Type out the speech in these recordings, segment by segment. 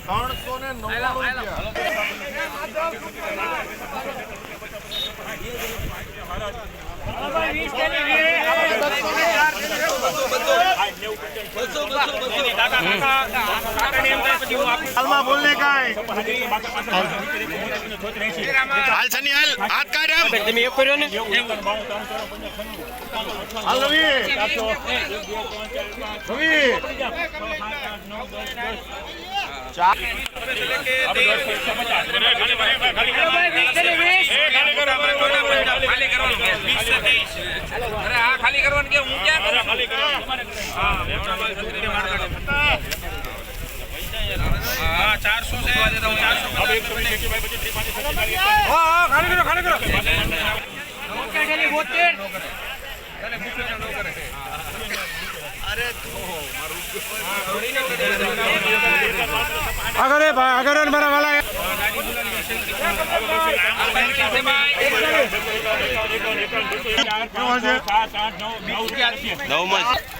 ત્રણસો ને નવ્વાણું રૂપિયા હાલમાં બોલને કાંઈ. હાલ સની હાલ. હાથ કાઢ આમ. તમે એક કર્યો ને? હાલ રવિ. રવિ. અરે ખાલી કરવાનું કે હું ક્યાં કરું? ખાલી હા ચારસો છે ચારસો આગળ એ ભાઈ આગળ મારા વાલા આમ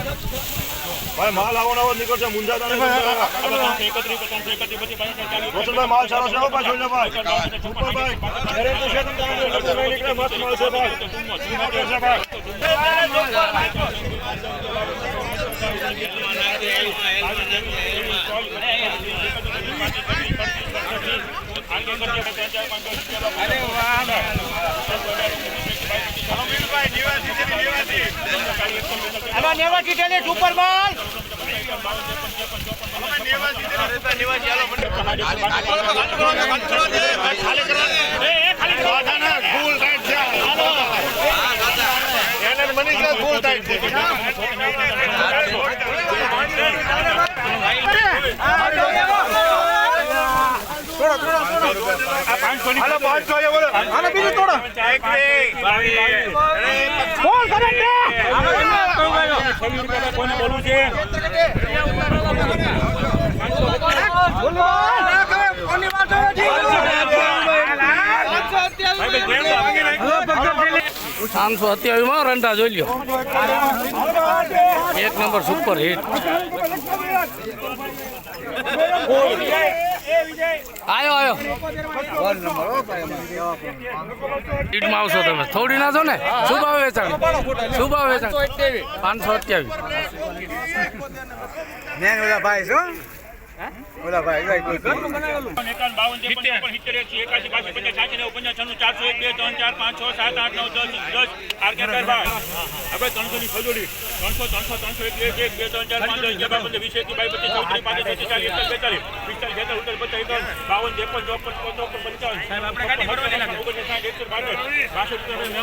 ભાઈ માલ આવવાનો આવો નીકળશે મુંજા રોશનભાઈ માલ સારો છે ભાઈ જોઈ ભાઈ સુપર ભાઈ દરેકનું છે તમે જાણો છો, લડતો નહીં નીકળે મસ્ત માલ છે ભાઈ મોટો છે ભાઈ આમાં નેવાથી ટેલે સુપર માલ ફૂલ ટાઈટ છે. હાલો બીજું અત્યાવીસમાં રંટા જોઈ લ્યો એક નંબર સુપર હિટ. આયો આયો. હિટમાં આવશો તમે. થોડી ના છો ને? શું ભાવ વેચાણ? શું ભાવ વેચાણ? પાંચસો અત્યાવીસ એકાવન ભાઈ ત્રેપન ચોપન સિત્તેર એકસી એકાસી બાસી પચાસ સાઠી નેવું પંચાસ છન્નું ચારસો એક બે ત્રણ ચાર પાંચ છ સાત આઠ નવ દસ દસ આર કે અગિયાર બાર હવે ત્રણસો ની ખજોડી ત્રણસો ત્રણસો ત્રણસો એક એક એક બે ત્રણ ચાર પાંચ અગિયાર પંદર વીસ એકવીસ બાવીસ પચીસ ચોત્રીસ પાંત્રીસ છત્રીસ ચાલીસ એકતાલીસ બેતાલીસ પિસ્તાલીસ છેતાલીસ ઉનતાલીસ પચાસ એકાવન બાવન ત્રેપન ચોપન ચોપન પંચાવન ઓગણસાઠ એકસો બાસઠ બાસઠ